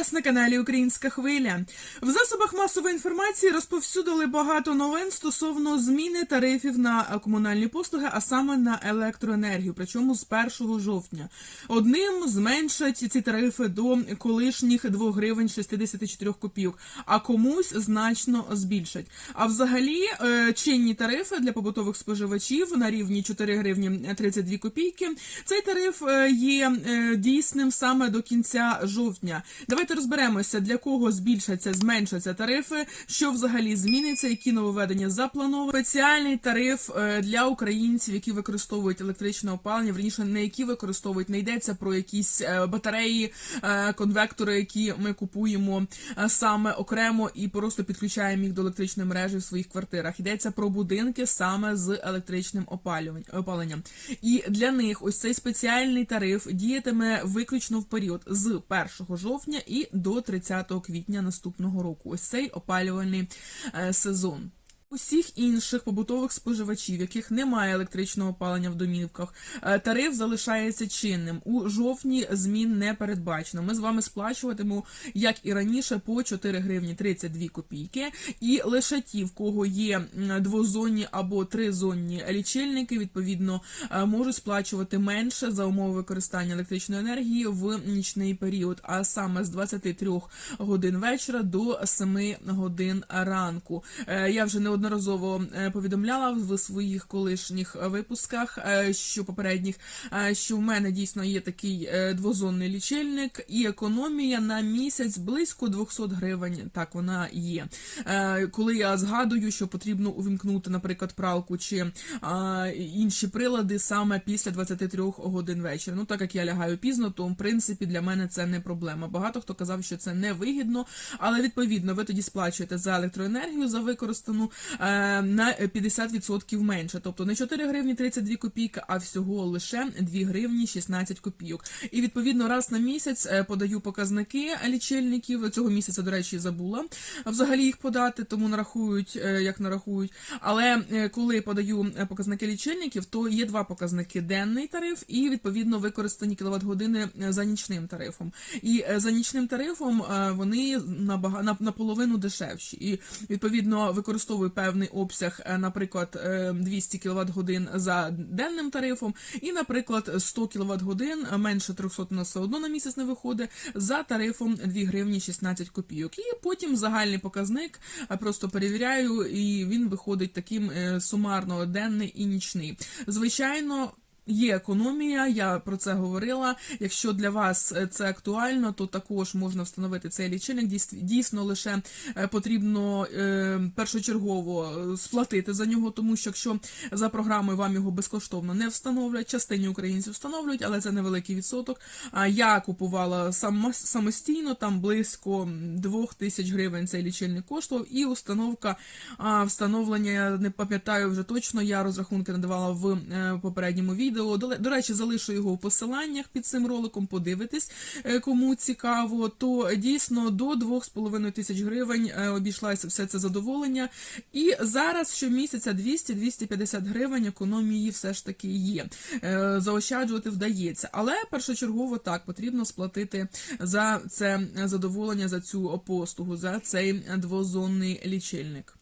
вас на каналі Українська Хвиля. В засобах масової інформації розповсюдили багато новин стосовно зміни тарифів на комунальні послуги, а саме на електроенергію. Причому з 1 жовтня. Одним зменшать ці тарифи до колишніх 2 гривень 64 копійок, а комусь значно збільшать. А взагалі е, чинні тарифи для побутових споживачів на рівні 4 гривні 32 копійки. Цей тариф е, є е, дійсним саме до кінця жовтня. Давайте розберемося, для кого збільшаться, зменшаться тарифи, що взагалі зміниться, які нововведення заплановані. Спеціальний тариф е, для українців, які використовують електричне опалення, верніше не які використовують, не йдеться про якісь е, батареї, е, конвектори, які ми купуємо саме окремо і просто підключаємо їх до електричної мережі в своїх квартирах. Йдеться про будинки саме з електричним опаленням. І для них ось цей спеціальний тариф діятиме виключно в період з 1 жовтня і до 30 квітня наступного року. Ось цей опалювальний е, сезон. Усіх інших побутових споживачів, яких немає електричного опалення в домівках, е, тариф залишається чинним. У жовтні змін не передбачено. Ми з вами сплачуватимемо, як і раніше, по 4 гривні 32 копійки. І лише ті, в кого є двозонні або тризонні лічильники, відповідно, е, можуть сплачувати менше за умови використання електричної енергії в нічний період, а саме з 23 годин вечора до 7 годин ранку. Е, Я вже неодноразово е, повідомляла в своїх колишніх випусках, е, що попередніх, е, що в мене дійсно є такий двозонний лічильник, і економія на місяць близько 200 гривень. Так вона є. Коли я згадую, що потрібно увімкнути, наприклад, пралку чи інші прилади саме після 23 годин вечора. Ну так як я лягаю пізно, то в принципі для мене це не проблема. Багато хто казав, що це не вигідно, але відповідно ви тоді сплачуєте за електроенергію за використану на 50% менше. Тобто не 4 гривні 32 копійки, а всього лише 2 гривні 16 копійок. І відповідно раз на місяць е, подаю показники лічильників. Цього місяця, до речі, забула взагалі їх подати, тому нарахують, е, як нарахують. Але е, коли подаю е, показники лічильників, то є два показники: денний тариф і відповідно використані кіловат години за нічним тарифом. І е, за нічним тарифом е, вони набага- на- наполовину дешевші. І відповідно використовую певний обсяг, е, наприклад, е, 200 кВт годин за денним тарифом, і, наприклад, 100 кВт годин менше 300 у нас все одно на місяць не виходить за тарифом 2 гривні 16 копійок. І потім загальний показник е, просто перевіряю, і він виходить таким е, сумарно денний і нічний. Звичайно. Є економія, я про це говорила. Якщо для вас е, це актуально, то також можна встановити цей лічильник. Дійс- Дійсно, лише е, потрібно е, першочергово сплатити за нього, тому що якщо за програмою вам його безкоштовно не встановлять, частині українців встановлюють, але це невеликий відсоток. Я купувала сам самостійно, там близько 2 тисяч гривень цей лічильник коштував, і установка встановлення, не пам'ятаю вже точно, я розрахунки надавала в попередньому відео. До, до речі, залишу його в посиланнях під цим роликом, подивитись, е, кому цікаво, то дійсно до 2,5 тисяч гривень е, обійшлося все це задоволення. І зараз щомісяця 200-250 гривень економії все ж таки є. Е, Заощаджувати вдається. Але першочергово так потрібно сплатити за це задоволення, за цю послугу, за цей двозонний лічильник.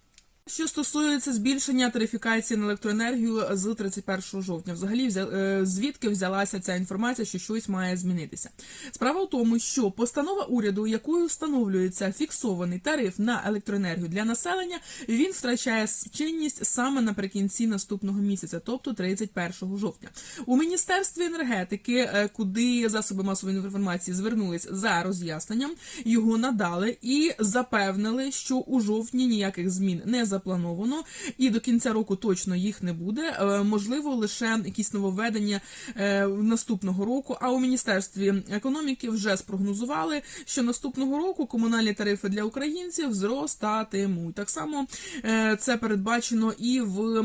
Що стосується збільшення тарифікації на електроенергію з 31 жовтня, взагалі е, звідки взялася ця інформація, що щось має змінитися? Справа в тому, що постанова уряду, якою встановлюється фіксований тариф на електроенергію для населення, він втрачає чинність саме наприкінці наступного місяця, тобто 31 жовтня. У міністерстві енергетики, е, куди засоби масової інформації звернулись за роз'ясненням, його надали і запевнили, що у жовтні ніяких змін не заплановано, і до кінця року точно їх не буде. Е, Можливо, лише якісь нововведення е, наступного року. А у міністерстві економіки вже спрогнозували, що наступного року комунальні тарифи для українців зростатимуть. Так само е, це передбачено і в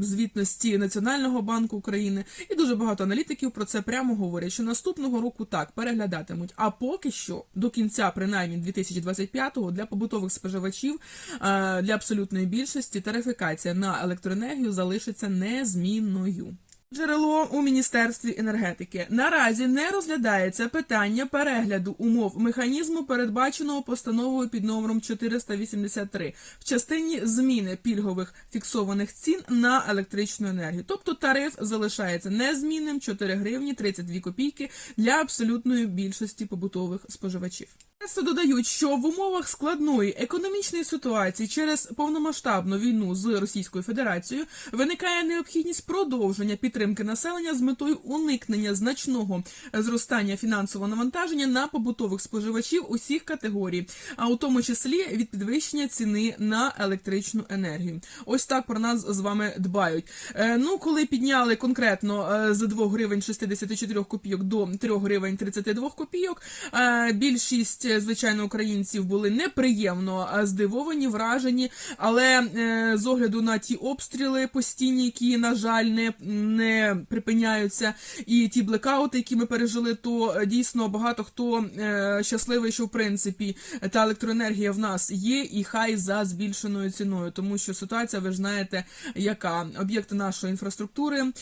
звітності Національного банку України. І дуже багато аналітиків про це прямо говорять, що наступного року так переглядатимуть. А поки що до кінця, принаймні 2025-го, для побутових споживачів для абсолютної більшості тарифікація на електроенергію залишиться незмінною. Джерело у міністерстві енергетики наразі не розглядається питання перегляду умов механізму, передбаченого постановою під номером 483 в частині зміни пільгових фіксованих цін на електричну енергію. Тобто тариф залишається незмінним 4 гривні 32 копійки для абсолютної більшості побутових споживачів. Експерти додають, що в умовах складної економічної ситуації через повномасштабну війну з Російською Федерацією виникає необхідність продовження підтримки населення з метою уникнення значного зростання фінансового навантаження на побутових споживачів усіх категорій, а у тому числі від підвищення ціни на електричну енергію. Ось так про нас з вами дбають. Е, Ну, коли підняли конкретно е, з 2 гривень 64 копійок до 3 гривень 32 копійок, е, більшість, звичайно, українців були неприємно е, здивовані, вражені, але е, з огляду на ті обстріли постійні, які, на жаль, не, не припиняються, і ті блекаути, які ми пережили, то е, дійсно багато хто е, щасливий, що в принципі та електроенергія в нас є, і хай за збільшеною ціною, тому що ситуація, ви ж знаєте, яка. Об'єкти нашої інфраструктури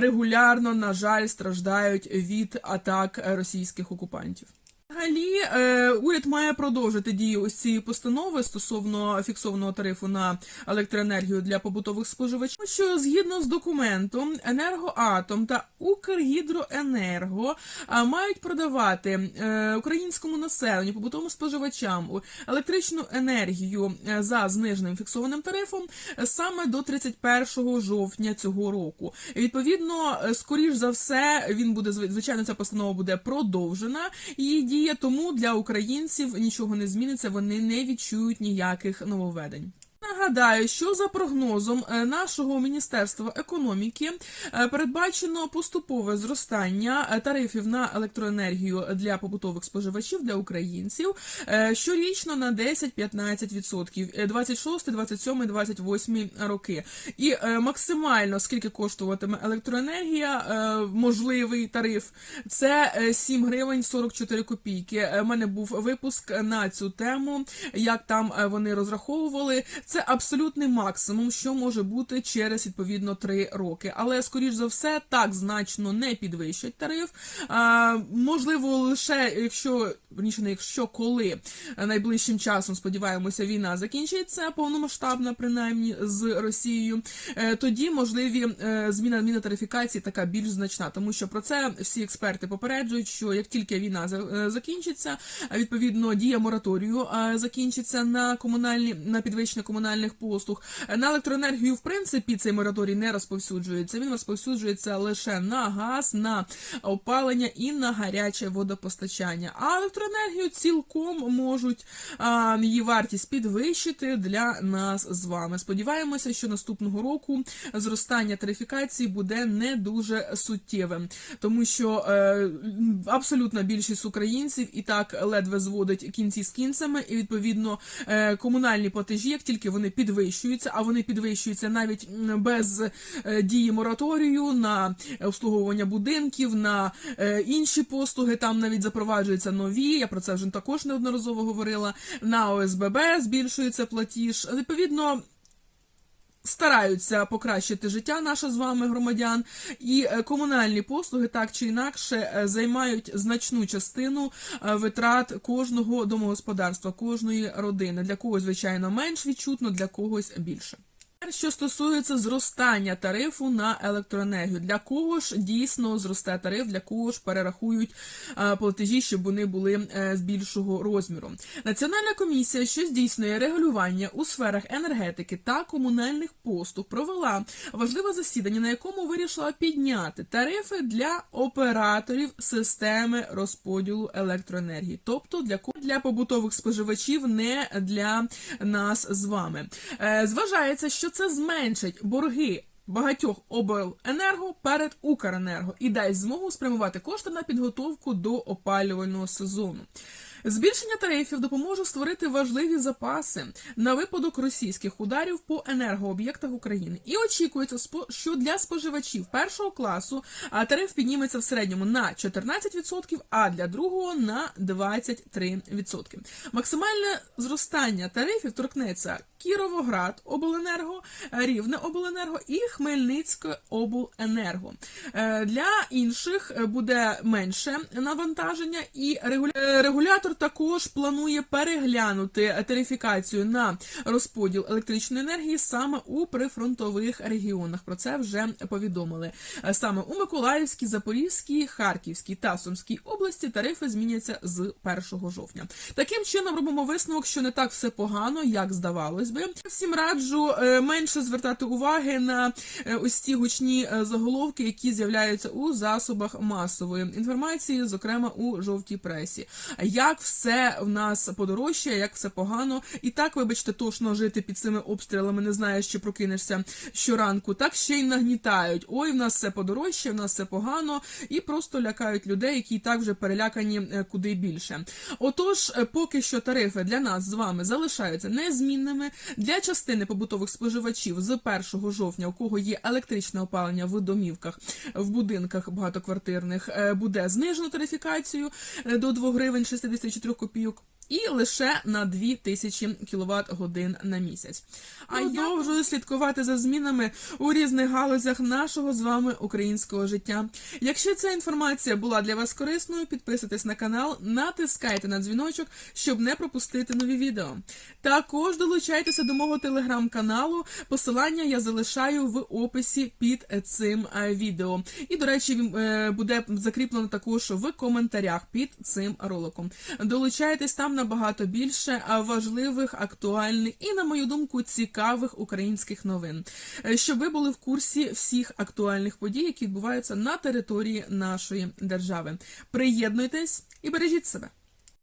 регулярно, на жаль, страждають від атак е, російських окупантів. Взагалі, е, уряд має продовжити дію ось цієї постанови стосовно фіксованого тарифу на електроенергію для побутових споживачів, що згідно з документом енергоатом та Укргідроенерго мають продавати е, українському населенню, побутовим споживачам електричну енергію е, за зниженим фіксованим тарифом е, саме до 31 жовтня цього року. Відповідно, е, скоріш за все, він буде звичайно, ця постанова буде продовжена її дія, тому для українців нічого не зміниться, вони не відчують ніяких нововведень. Нагадаю, що за прогнозом е, нашого міністерства економіки е, передбачено поступове зростання е, тарифів на електроенергію для побутових споживачів для українців щорічно на 10-15%, е, 26, 27, 28 роки. І максимально скільки коштуватиме електроенергія, можливий тариф, це е, 7 гривень 44 копійки. У мене був випуск на цю тему, як там вони розраховували. Це абсолютний максимум, що може бути через відповідно 3 роки. Але скоріш за все, так значно не підвищать тариф. А, можливо, лише якщо верніше, не якщо коли найближчим часом сподіваємося, війна закінчиться повномасштабна, принаймні з Росією. е, Тоді можливі е, зміна зміна тарифікації така більш значна, тому що про це всі експерти попереджують, що як тільки війна е, закінчиться, відповідно дія мораторію закінчиться на комунальні на підвищення комунальних послуг. На електроенергію, в принципі, цей мораторій не розповсюджується. Він розповсюджується лише на газ, на опалення і на гаряче водопостачання. А електроенергію цілком можуть її вартість підвищити для нас з вами. Сподіваємося, що наступного року зростання тарифікації буде не дуже суттєвим, тому що е, абсолютна більшість українців і так ледве зводить кінці з кінцями, і відповідно е, комунальні платежі, як тільки вони підвищуються, а вони підвищуються навіть без е, дії мораторію на обслуговування будинків, на е, інші послуги. Там навіть запроваджуються нові. Я про це вже також неодноразово говорила. На ОСББ збільшується платіж. Відповідно. Стараються покращити життя наше з вами громадян, і е, комунальні послуги так чи інакше е, займають значну частину е, витрат кожного домогосподарства, кожної родини. Для когось, звичайно, менш відчутно, для когось більше. Що стосується зростання тарифу на електроенергію, для кого ж дійсно зросте тариф, для кого ж перерахують е, платежі, щоб вони були е, з більшого розміру. Національна комісія, що здійснює регулювання у сферах енергетики та комунальних послуг, провела важливе засідання, на якому вирішила підняти тарифи для операторів системи розподілу електроенергії, тобто для для побутових споживачів, не для нас з вами. Е, Зважається, що це зменшить борги. Багатьох обленерго перед Укренерго і дасть змогу спрямувати кошти на підготовку до опалювального сезону. Збільшення тарифів допоможе створити важливі запаси на випадок російських ударів по енергооб'єктах України. І очікується, що для споживачів першого класу тариф підніметься в середньому на 14%, а для другого на 23%. Максимальне зростання тарифів торкнеться Кіровоград обленерго, Рівне обленерго і Хмельницьке обленерго. Е, Для інших е, буде менше навантаження, і е, регулятор також планує переглянути тарифікацію на розподіл електричної енергії саме у прифронтових регіонах. Про це вже повідомили. Е, Саме у Миколаївській, Запорізькій, Харківській та Сумській області тарифи зміняться з 1 жовтня. Таким чином робимо висновок, що не так все погано, як здавалось би. Всім раджу е, менше звертати уваги на е, ось ці гучні е, заголовки, які з'являються у засобах масової інформації, зокрема у жовтій пресі. Як все в нас подорожчає, як все погано, і так, вибачте, тошно жити під цими обстрілами, не знаєш, чи прокинешся щоранку. Так ще й нагнітають. Ой, в нас все подорожчає, в нас все погано, і просто лякають людей, які і так вже перелякані куди більше. Отож, поки що тарифи для нас з вами залишаються незмінними. Для частини побутових споживачів з 1 жовтня, у кого є електричне опалення в домівках, в будинках багатоквартирних, е, буде знижено тарифікацію е, до 2 гривень 64 копійок. І лише на 2000 кВт годин на місяць. А продовжую слідкувати за змінами у різних галузях нашого з вами українського життя. Якщо ця інформація була для вас корисною, підписуйтесь на канал, натискайте на дзвіночок, щоб не пропустити нові відео. Також долучайтеся до мого телеграм-каналу. Посилання я залишаю в описі під цим е, відео. І, до речі, е, буде закріплено також в коментарях під цим роликом. Долучайтесь там набагато більше важливих, актуальних і, на мою думку, цікавих українських новин, Е, щоб ви були в курсі всіх актуальних подій, які відбуваються на території нашої держави. Приєднуйтесь і бережіть себе.